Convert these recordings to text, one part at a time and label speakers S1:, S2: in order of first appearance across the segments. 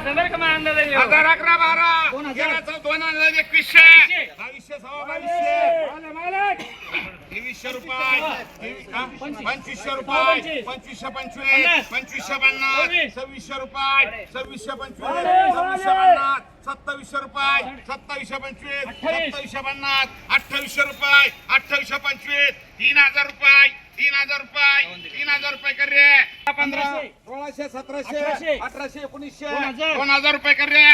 S1: हजार अकरा बारा. दोन हजार. एकवीसशे. बावीसशे सव्वा बावीसशे. तेवीसशे रुपये? पंचवीसशे रुपये. पंचवीसशे पंचवीस. पंचवीसशे पन्नास. सव्वीसशे रुपये. सव्वीसशे पंचवीस. सव्वीसशे पन्नास. सत्तावीसशे रुपये. सत्तावीसशे पंचवीस. सत्तावीसशे पन्नास. अठ्ठावीसशे रुपये. अठ्ठावीसशे पंचवीस. तीन हजार रुपये. तीन हजार रुपये तीन हजार रुपये कर रे. पंधरा सोळाशे सतराशे अठराशे. एकोणीसशे. दोन हजार. रुपये कर रे.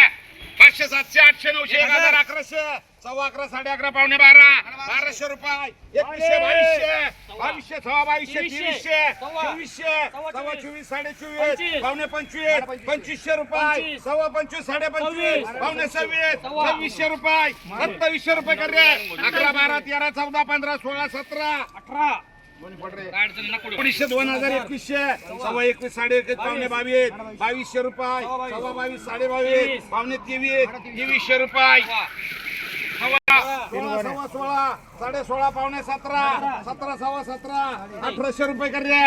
S1: पाचशे सातशे आठशे नऊशे एक हजार अकराशे. सव्वा अकरा साडे अकरा पावणे बारा. बाराशे रुपये. एकवीसशे बावीसशे. बावीसशे सव्वा बावीसशे तेवीसशे चोवीसशे. सव्वा चोवीस. साडे चोवीस. पावणे पंचवीस. पंचवीसशे रुपये. सव्वा पंचवीस साडे पंचवीस. पावणे सव्वीस. सव्वीसशे रुपये. सत्तावीसशे रुपये कर रे. अकरा बारा तेरा चौदा पंधरा सोळा सतरा. अठरा. एकोणीसशे दोन हजार एकवीसशे सव्वा एकवीस साडे एकवीस पावणे बावीस बावीसशे रुपये सव्वा बावीस साडे बावीस पावणे तेवीस तेवीसशे रुपये. सव्वा सोळा सव्वा सोळा साडे सोळा पावणे सतरा सतरा सव्वा सतरा अठराशे रुपये कर रे.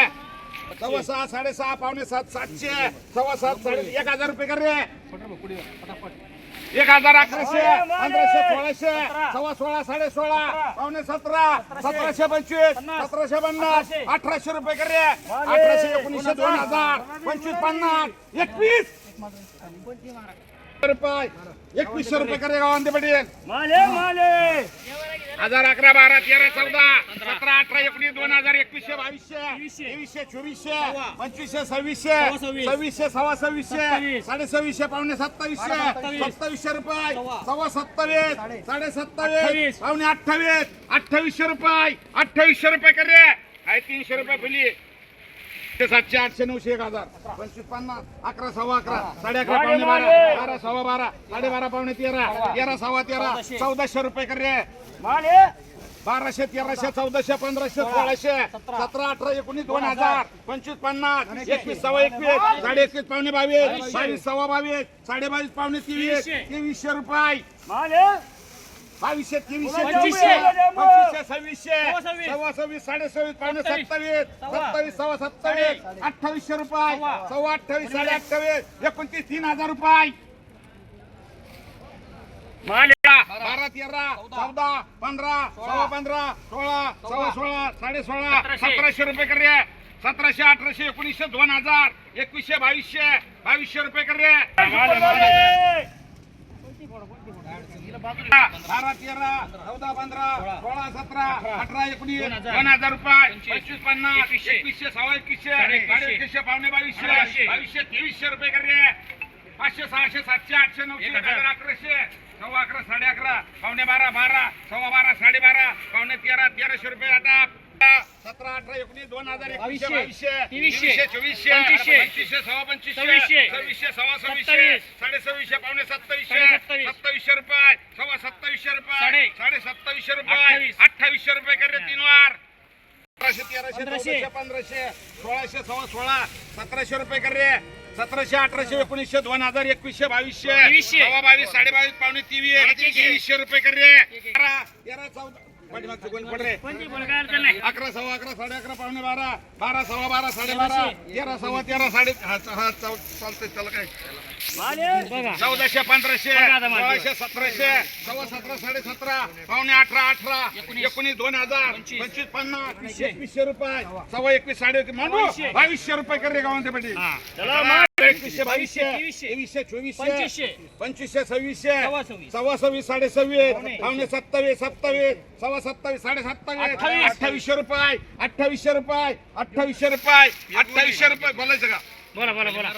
S1: सव्वा सहा साडेसहा पावणे सात सातशे सव्वा सात साडे एक हजार रुपये कर रे. एक हजार अकराशे पंधराशे सोळाशे सव्वा सोळा साडे सोळा पावणे सतरा सतराशे. पंचवीस सतराशे पन्नास अठराशे रुपये कर. अठराशे एकोणीसशे दोन हजार पंचवीस पन्नास एकवीस. रुपये. एकवीसशे रुपये कर रे गावांते पटेल हजार अकरा बारा तेरा चौदा सतरा अठरा एकोणीस दोन हजार एकवीसशे बावीसशे तेवीसशे चोवीसशे पंचवीसशे सव्वीसशे सव्वीसशे सव्वा सव्वीसशे साडे सव्वीसशे पावणे सत्तावीसशे सत्तावीसशे रुपये सव्वा. सत्तावीस साडे सत्तावीस पावणे अठ्ठावीस अठ्ठावीसशे रुपये अठ्ठावीसशे रुपये कर आहे तीनशे रुपये फुली. ते सातशे आठशे नऊशे एक हजार. पंचवीस पन्नास अकरा सव्वा अकरा साडे अकरा पावणे बारा बारा सव्वा बारा साडे बारा पावणे तेरा तेरा सव्वा तेरा चौदाशे रुपये कर रे. बाराशे तेराशे चौदाशे पंधराशे सोळाशे सतरा अठरा एकोणीस दोन हजार पंचवीस पन्नास एकवीस सव्वा एकवीस साडे एकवीस पावणे बावीस बावीस सव्वा बावीस साडे बावीस पावणे तेवीस तेवीसशे. रुपये. बावीसशे तेवीसशे
S2: पंचवीसशे.
S1: चोवीसशे पंचवीसशे सव्वीसशे सव्वा सव्वीस. साडे सव्वीस पावणे सत्तावीस सत्तावीस सव्वा सत्तावीस अठ्ठावीसशे रुपये सव्वा. अठ्ठावीस साडे अठ्ठावीस एकोणतीस तीन हजार रुपये. बारा तेरा चौदा. पंधरा सव्वा पंधरा सोळा सव्वा सोळा साडे सोळा सतराशे. रुपये कर रे सतराशे अठराशे एकोणीसशे दोन हजार एकवीसशे बावीसशे बावीसशे रुपये कर रे बारा तेरा चौदा पंधरा सोळा सतरा अठरा एकोणीस दोन हजार. रुपये पंचवीस. पन्नास एकवीसशे. सव्वा एकवीसशे साडे एकवीसशे. पावणे बावीसशे बावीसशे तेवीसशे रुपये कर पाचशे सहाशे सातशे आठशे नऊशे अकराशे सव्वा अकरा साडे अकरा पावणे बारा बारा सव्वा बारा साडे बारा पावणे तेरा तेराशे रुपये आता सतरा अठरा एकोणीस दोन हजार एकवीसशे बावीसशे तेवीसशे चोवीसशे पंचवीसशे सव्वा पंचवीसशे सव्वीसशे सव्वा सव्वीसशे साडे सव्वीसशे पावणे सत्तावीसशे सत्तावीसशे रुपये सव्वा सत्तावीसशे रुपये साडे सत्तावीसशे रुपये अठ्ठावीसशे रुपये कर तीन वार अठराशे तेराशे चौदाशे पंधराशे सोळाशे सव्वा सोळा सतराशे रुपये कर. रे सतराशे अठराशे एकोणीसशे दोन हजार एकवीसशे बावीसशे सव्वा बावीस साडे बावीस पावणे तेवीस तेवीसशे रुपये कर. तेरा चौदा अकरा सव्वा अकरा साडे अकरा पावणे बारा बारा सव्वा बारा साडे बारा तेरा सव्वा तेरा साडे चालतंय त्याला काय चौदाशे पंधराशे सोळाशे सतराशे सव्वा सतरा साडे सतरा पावणे अठरा अठरा एकोणीस दोन हजार पंचवीस पन्नास एकवीसशे रुपये सव्वा एकवीस साडे मांडू बावीसशे रुपये कर गावांचे पाटील एकवीसशे बावीसशे तेवीसशे चोवीसशे पंचवीसशे सव्वीसशे सव्वा सव्वीस साडे सव्वीस पावणे सत्तावीस सत्तावीस सव्वा सत्तावीस साडे सत्तावीस अठ्ठावीसशे रुपये अठ्ठावीसशे रुपये अठ्ठावीसशे रुपये अठ्ठावीसशे रुपये बोलायचं का?
S2: बोला बोला बोला?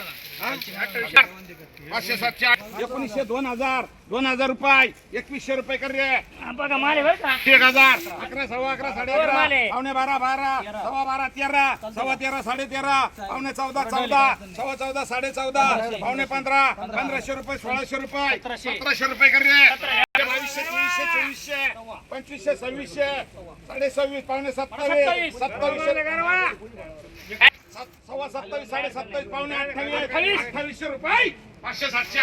S1: पाचशे सातशे आठ एकोणीसशे दोन हजार दोन हजार रुपये एकवीसशे रुपये कर रे.
S2: बघा माले बरं का?
S1: एक हजार अकरा सव्वा अकरा साडे
S2: वर
S1: अकरा
S2: माले.
S1: पावणे बारा बारा सव्वा बारा तेरा सव्वा तेरा साडे तेरा पावणे चौदा चौदा सव्वा चौदा साडे चौदा पावणे पंधरा पंधराशे रुपये सोळाशे रुपये सतराशे. रुपये कर रे. बावीसशे तेवीसशे चोवीसशे पंचवीसशे सव्वीसशे साडे सव्वीस पावणे सत्तावीस सत्तावीसशे सात- सव्वा सत्तावीस साडे सत्तावीस पावणे अठ्ठावीस. अठ्ठावीसशे रुपये. पाचशे सातशे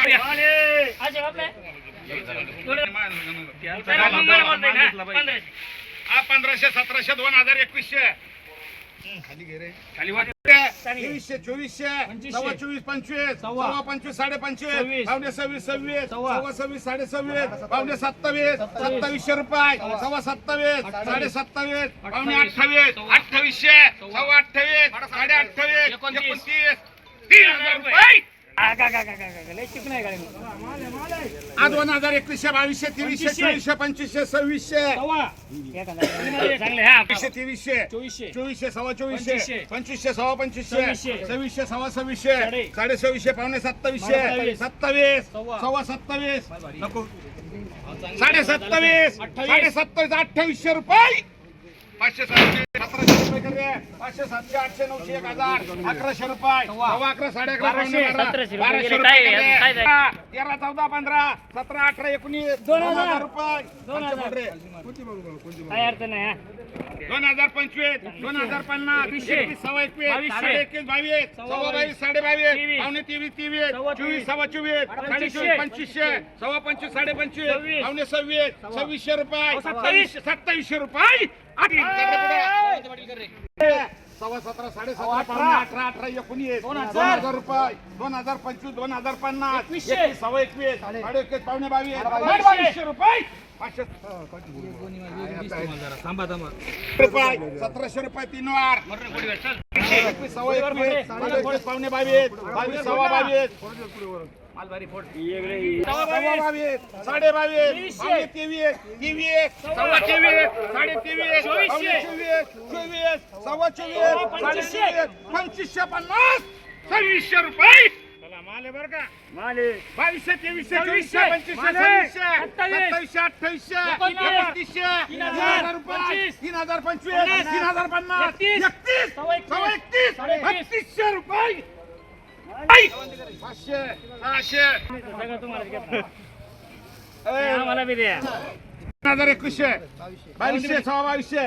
S1: हा पंधराशे सतराशे दोन हजार एकवीसशे. तेवीसशे चोवीसशे. सव्वा चोवीस पंचवीस.
S2: सव्वा.
S1: पंचवीस साडे पंचवीस. पावणे सव्वीस सव्वीस.
S2: सव्वा.
S1: सव्वा सव्वीस साडे सव्वीस पावणे सत्तावीस. सत्तावीसशे रुपये. सव्वा. सत्तावीस. साडे सत्तावीस पावणे अठ्ठावीस. अठ्ठावीसशे. सव्वा. अठ्ठावीस. साडे अठ्ठावीस.
S2: एकोणतीस.
S1: तीन हजार रुपये. आज दोन हजार एकवीसशे बावीसशे तेवीसशे. चोवीसशे पंचवीसशे सव्वीसशे
S2: सव्वा. एक हजार. चांगले
S1: एकवीसशे तेवीसशे
S2: चोवीसशे
S1: चोवीसशे सव्वा चोवीसशे
S2: पंचवीसशे.
S1: सव्वा पंचवीसशे
S2: सव्वीसशे.
S1: सव्वा सव्वीसशे
S2: साडे.
S1: सव्वीसशे पावणे सत्तावीसशे
S2: सत्तावीस. सव्वा.
S1: सत्तावीस नको साडे सत्तावीस. साडे सत्तावीस अठ्ठावीसशे रुपये पाचशे सातशे सतराशे रुपये कर. पाचशे सातशे आठशे नऊशे एक हजार अकराशे रुपये
S2: सव्वा.
S1: अकरा साडे अकरा
S2: बाराशे,
S1: पावणे बारा.
S2: सतराशे रुपये
S1: बाराशे
S2: गेले.
S1: रुपये
S2: काय
S1: कर
S2: आहे?
S1: रे.
S2: काय आहे?
S1: तेरा चौदा पंधरा सतरा अठरा एकोणीस
S2: दोन हजार.
S1: रुपये
S2: दोन हजार.
S1: पड रे.
S2: काय अर्थ नाही हा.
S1: दोन हजार पंचवीस दोन हजार पन्नास. एकवीस सव्वा एकवीस
S2: बावीसशे.
S1: साडे एकवीस बावीस
S2: सव्वा बावीस.
S1: साडे बावीस
S2: तेवीस.
S1: पावणे तेवीस तेवीस
S2: सव्वा
S1: चोवीस. सव्वा चोवीस साडे
S2: पंचवीसशे.
S1: चोवीस पंचवीसशे सव्वा पंचवीस साडे पंचवीस
S2: सव्वीस.
S1: पावणे सव्वीस सव्वीसशे रुपये. सत्तावीसशे सत्तावीसशे रुपये. सव्वा सतरा साडे सतरा पावणे अठरा अठरा एकोणीस
S2: दोन
S1: दोन
S2: हजार.
S1: हजार रुपये दोन हजार पंचवीस दोन हजार पन्नास सव्वा एकवीस साडे एकवीस पावणे बावीस रुपये सतराशे रुपये तीन वार एकवीस सव्वा एकवीस पावणे बावीस बावीस सव्वा बावीस साडे बावीस तेवीस तेवीस सव्वा तेवीस साडे तेवीस चोवीस चोवीस सव्वा चोवीस चोवीस पंचवीसशे पन्नास. सव्वीसशे रुपये. बावीसशे तेवीसशे चोवीसशे पंचवीसशे सव्वीसशे सत्तावीसशे अठ्ठावीसशे एकोणतीसशे तीन हजार. रुपये तीन हजार पंचवीस तीन हजार पन्नास.
S2: एकतीस.
S1: एकतीस.
S2: सव्वा एकतीस.
S1: सव्वा एकतीस.
S2: साडे एकतीस.
S1: बत्तीसशे रुपये. हजार एकवीसशे बावीसशे सव्वा बावीसशे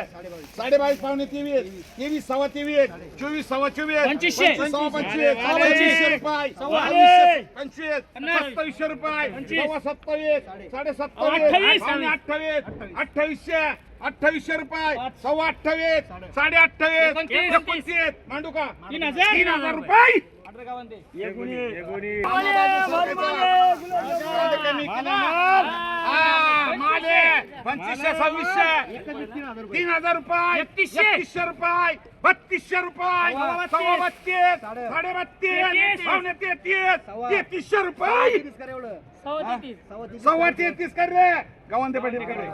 S1: साडे बावीस पावणे तेवीस तेवीस सव्वा तेवीस चोवीस सव्वा चोवीस
S2: पंचवीसशे.
S1: पंचवीस सव्वा पंचवीस
S2: सव्वा
S1: पंचवीसशे
S2: पंचवीस.
S1: रुपये
S2: सव्वा
S1: बावीसशे, पंचवीस
S2: पन्नास.
S1: सत्तावीसशे रुपये
S2: पंचवीस.
S1: सव्वा सत्तावीस साडे
S2: अठ्ठावीस.
S1: सत्तावीस पावणे अठ्ठावीस अठ्ठावीसशे अठ्ठावीसशे रुपये सव्वा अठ्ठावीस साडे अठ्ठावीस
S2: एकोणतीस.
S1: मांडू का
S2: तीन हजार.
S1: रुपये पंचवीसशे सव्वीसशे. तीन हजार रुपये.
S2: एकतीसशे.
S1: एकतीसशे रुपये. बत्तीसशे रुपये.
S2: सव्वा बत्तीस.
S1: सव्वा बत्तीस. साडे बत्तीस.
S2: तेहतीस.
S1: पावणे तेहतीस. तेहतीसशे रुपये.
S2: सव्वा तेहतीस.
S1: कर रे. गवंदे पाटील करे.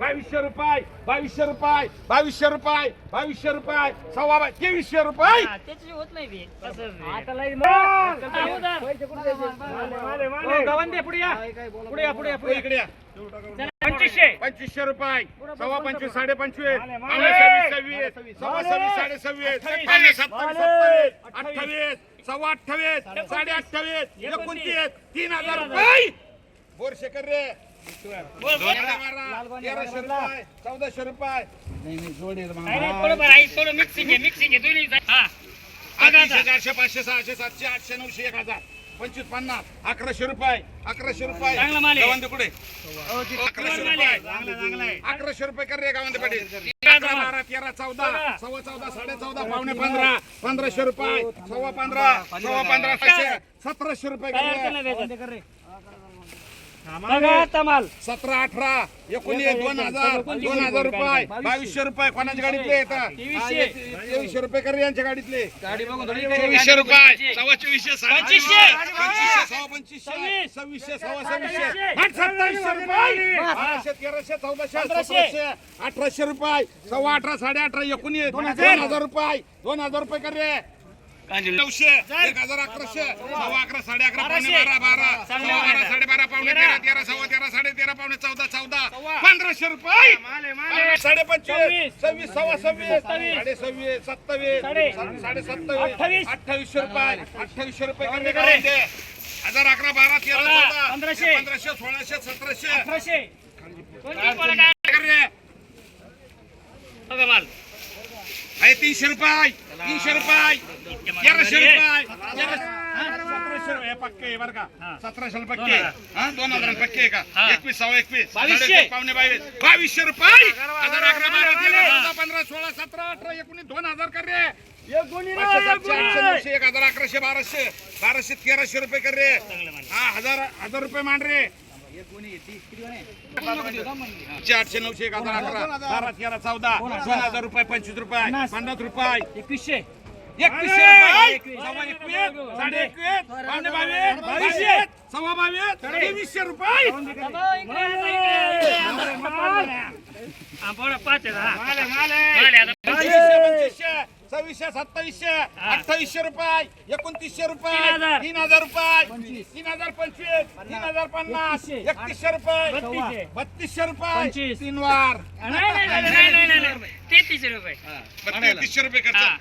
S1: बावीसशे रुपये बावीसशे रुपये बावीसशे रुपये बावीसशे रुपये सव्वा तेवीसशे रुपये.
S2: हा, होत नाही पुढे या. पुढे या, पुढे.
S1: इकडे.
S2: पंचवीसशे.
S1: पंचवीसशे रुपये. सव्वा पंचवीस साडे पंचवीस पावणे सव्वीस सव्वीस. सव्वा सव्वीस साडे सव्वीस पावणे सत्तावीस सत्तावीस. अठ्ठावीस. सव्वा अठ्ठावीस. साडे अठ्ठावीस एकोणतीस. तीन हजार रुपये. बोरशेकर रे. तेराशे रुपये. चौदाशे रुपये.
S2: मिक्सिंग आहे मिक्सिंग हा.
S1: चारशे पाचशे सहाशे सातशे आठशे नऊशे एक हजार. पंचवीस पन्नास अकराशे रुपये अकराशे रुपये.
S2: चांगला माल आहे.
S1: गावांदे कुठे? अकराशे
S2: माल आहे.
S1: रुपये अकराशे रुपये कर रे गावांदे पाटील. अकरा बारा तेरा चौदा सव्वा चौदा साडे चौदा पावणे पंधरा पंधराशे रुपये सव्वा पंधरा सव्वा पंधरा सतराशे रुपये कर रे.
S2: बघा आता माल.
S1: सतरा अठरा एकोणीस दोन हजार दोन हजार रुपये. बावीसशे रुपये कोणाच्या गाडीतले येतात
S2: तेवीसशे.
S1: रुपये कर रे यांच्या गाडीतले.
S2: गाडी बघून थोडी
S1: चोवीसशे रुपये सव्वा चोवीसशे साडे
S2: पंचवीसशे.
S1: सव्वा पंचवीसशे
S2: सव्वीस.
S1: सव्वीसशे सव्वा सव्वीसशे.
S2: सत्तावीसशे.
S1: रुपये. बाराशे तेराशे चौदाशे. सतराशे अठराशे रुपये. सव्वा अठरा साडे अठरा एकोणीस. दोन
S2: हजार.
S1: हजार रुपये. दोन हजार रुपये कर. रे नऊशे एक हजार अकराशे सव्वा अकरा साडे अकरा पावणे. बारा बारा सव्वा बारा
S2: आहे.
S1: साडे बारा पावणे
S2: तेरा.
S1: तेरा सव्वा तेरा साडे तेरा पावणे चौदा चौदा. पंधराशे रुपये. साडे पंचवीस
S2: सव्वीस.
S1: सव्वा सव्वीस. साडे सव्वीस सत्तावीस
S2: साडे.
S1: सत्तावीस
S2: अठ्ठावीस.
S1: अठ्ठावीसशे रुपये अठ्ठावीसशे रुपये कमी
S2: करे.
S1: करून दे. हजार अकरा बारा तेरा
S2: पंधराशे.
S1: पंधराशे सोळाशे सतराशे
S2: अठराशे कोणती बोला काय
S1: कर रे.
S2: बघा माल
S1: आहे तीनशे रुपये तीनशे रुपये. तेराशे रुपये. तेराशे- सतराशे रुपये पक्के बरं का. सतराशे पक्के. हा दोन हजार पक्के का. एकवीस सव्वा एकवीस. पावणे बावीस. बावीसशे रुपये. हजार अकरा बारा तेरा. चौदा पंधरा सोळा सतरा अठरा एकोणीस दोन हजार कर रे. एक हजार अकराशे बाराशे. बाराशे तेराशे रुपये कर रे. हा हजार हजार रुपये मान रे. आठशे नऊशे एक हजार अकरा. बारा तेरा चौदा. दोन हजार रुपये पंचवीस रुपये. पन्नास रुपये.
S2: एकवीसशे.
S1: एकवीसशे सव्वा बावीस तेवीसशे रुपये.
S2: पाच हा.
S1: सव्वीसशे सत्तावीसशे अठ्ठावीसशे रुपये एकोणतीसशे रुपये
S2: तीन हजार.
S1: रुपये तीन हजार पंचवीस तीन हजार पन्नास. एकतीसशे रुपये
S2: बत्तीसशे.
S1: बत्तीसशे रुपये. तीन वार
S2: नाही, नाही, नाही, नाही, नाही, नाही, नाही. तेहतीसशे रुपये
S1: बत्तीसशे रुपये खर्च
S2: हा.